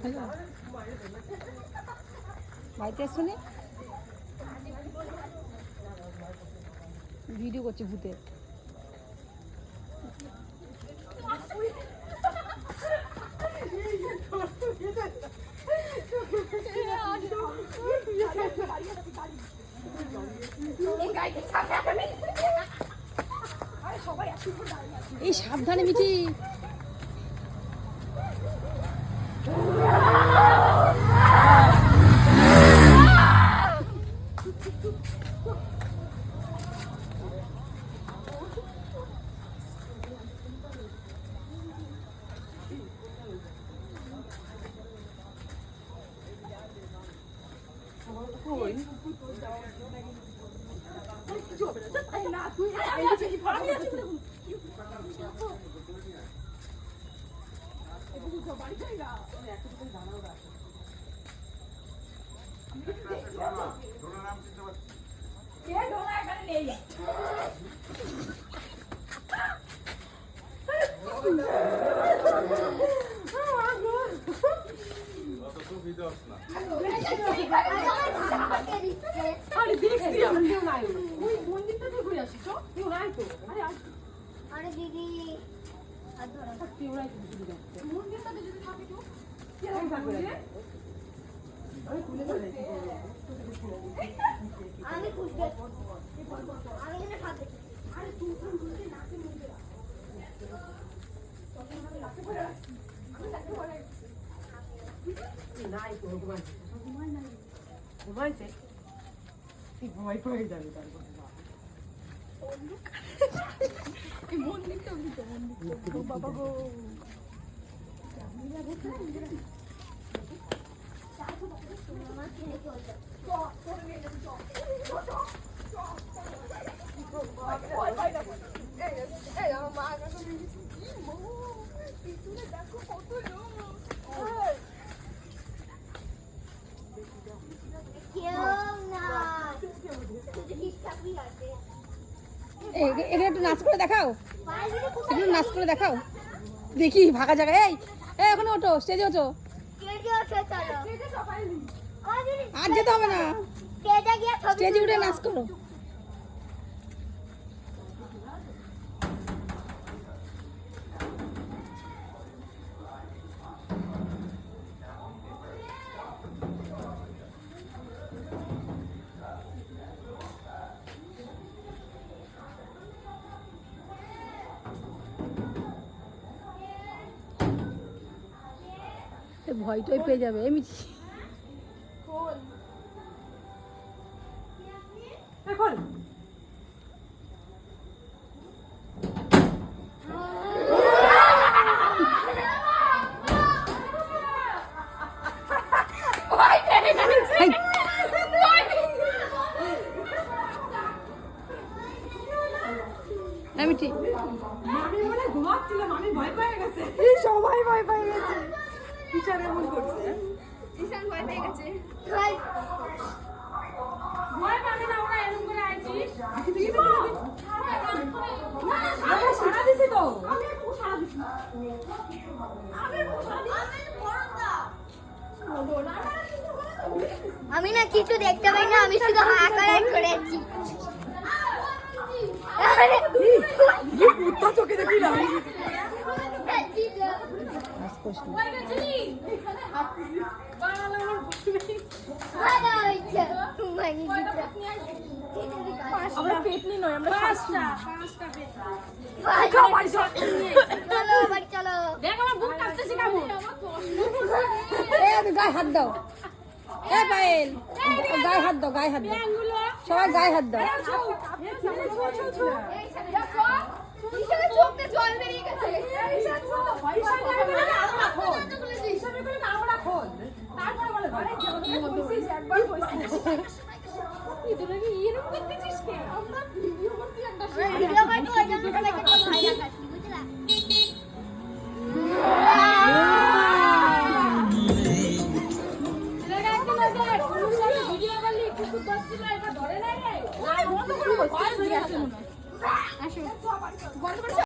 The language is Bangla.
হ্যালো বাড়িতে আসছো ভিডিও করছে ভূতে এই সাবধানে মিঠি। আরে দেখছি আমরা কেউ নাই ওই মন্দিরটা থেকে ঘুরে আসি তো কেউ নাই তো আরে আস আরে দিদি হাত ধরো কেউ নাই তো ঘুরে যাচ্ছে মন্দিরটাতে যদি থাকে তো খুলে ফেলে আমি খুঁজতে আমি এখানে হাত দেখি আরে তুই তুই খুঁজতে নাকে মুখে রাখ। নাই তো ঘুমাইছে ঘুমাইছে তুই ঘুমাই পড়ে যাবে তারপর আমার ছেলে চলছে কেউ না এটা একটু নাচ করে দেখাও। একটু নাচ করে দেখাও। দেখি ফাঁকা জায়গায়। এই এই ওখানে ওঠো স্টেজে ওঠো। আর যেতে হবে না। স্টেজে উঠে নাচ করো। এ ভয় টয় পেয়ে যাবে এমনি এখন মামি মনে হয় ভয় পেয়ে গেছে। সবাই ভয় পেয়ে গেছে। টিচার এমন করছে। ভাই, ভয় পাবে না ওরা এরকম করে আইছিস দেখি দেখি দেখি আমি সারা দিছি তো। আমি সারা দিছি। আমি সারা দিছি। আমি না কিছু দেখতে পাই না আমি শুধু হাঁকারাই করেছি আরে, কুত্তা চোখে দেখি না। করিস না। মানি। আমরা পেতনি নয় আমরা পাঁচটা। চলো বাড়ি চলো। দেখ আমার বুক কাঁপতেছে কেমন? এই গায়ে হাত দাও। এ পায়েল গায়ে হাত দাও গায়ে হাত দাও। সবাই গায়ে হাত দাও। চোখে জল বেরিয়ে গেছে। ধরে নাই রে বন্ধ করে বসে গেছে মনে হয়